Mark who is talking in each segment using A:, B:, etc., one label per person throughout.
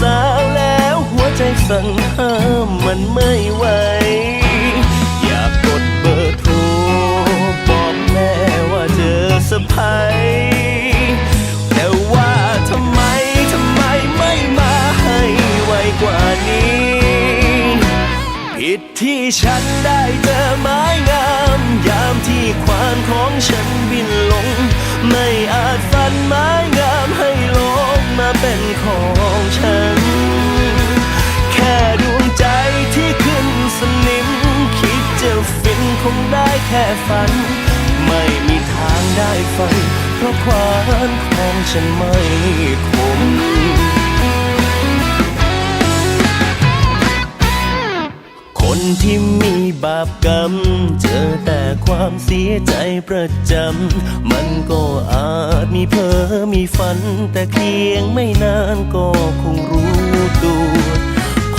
A: สาวแล้วหัวใจสั่นห้ามมันไม่ไหว อยากกดเบอร์โทรบอกแม่ว่าเจอสะพายแต่ว่าทำไมทำไมไม่มาให้ไวกว่านี้ ผิดที่ฉันได้เจอไม้งาม ยามที่ควานของฉันบินลง ไม่อาจฟันไม้งาม แค่ฝัน ไม่มีทางได้ฟัง เพราะควานของฉันไม่คมคนที่มีบาปกรรม เจอแต่ความเสียใจประจำ มันก็อาจมีเพ้อมีฝัน แต่เพียงไม่นานก็คงรู้ตัว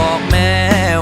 B: อก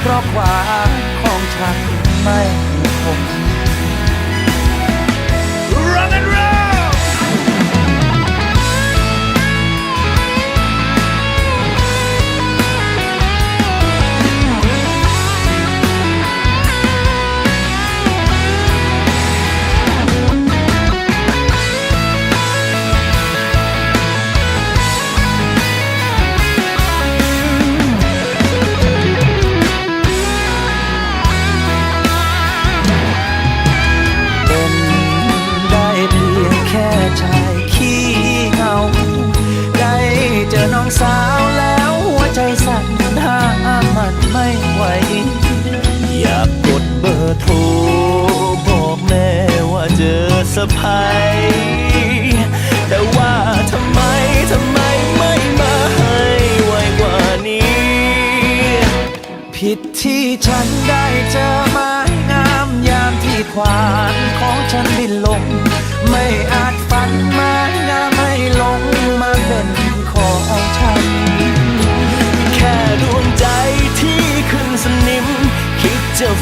B: เพราะความของฉันไม่คง
A: Run and
B: run ไหว
A: อยากกดเบอร์โทร บอกแม่ว่าเจอสะพายแต่ว่าทำไม ทำไมไม่มาให้ไวกว่านี้
B: ผิดที่ฉันได้เจอไม้งามยามที่ควานของฉันบินลงไม่อาจ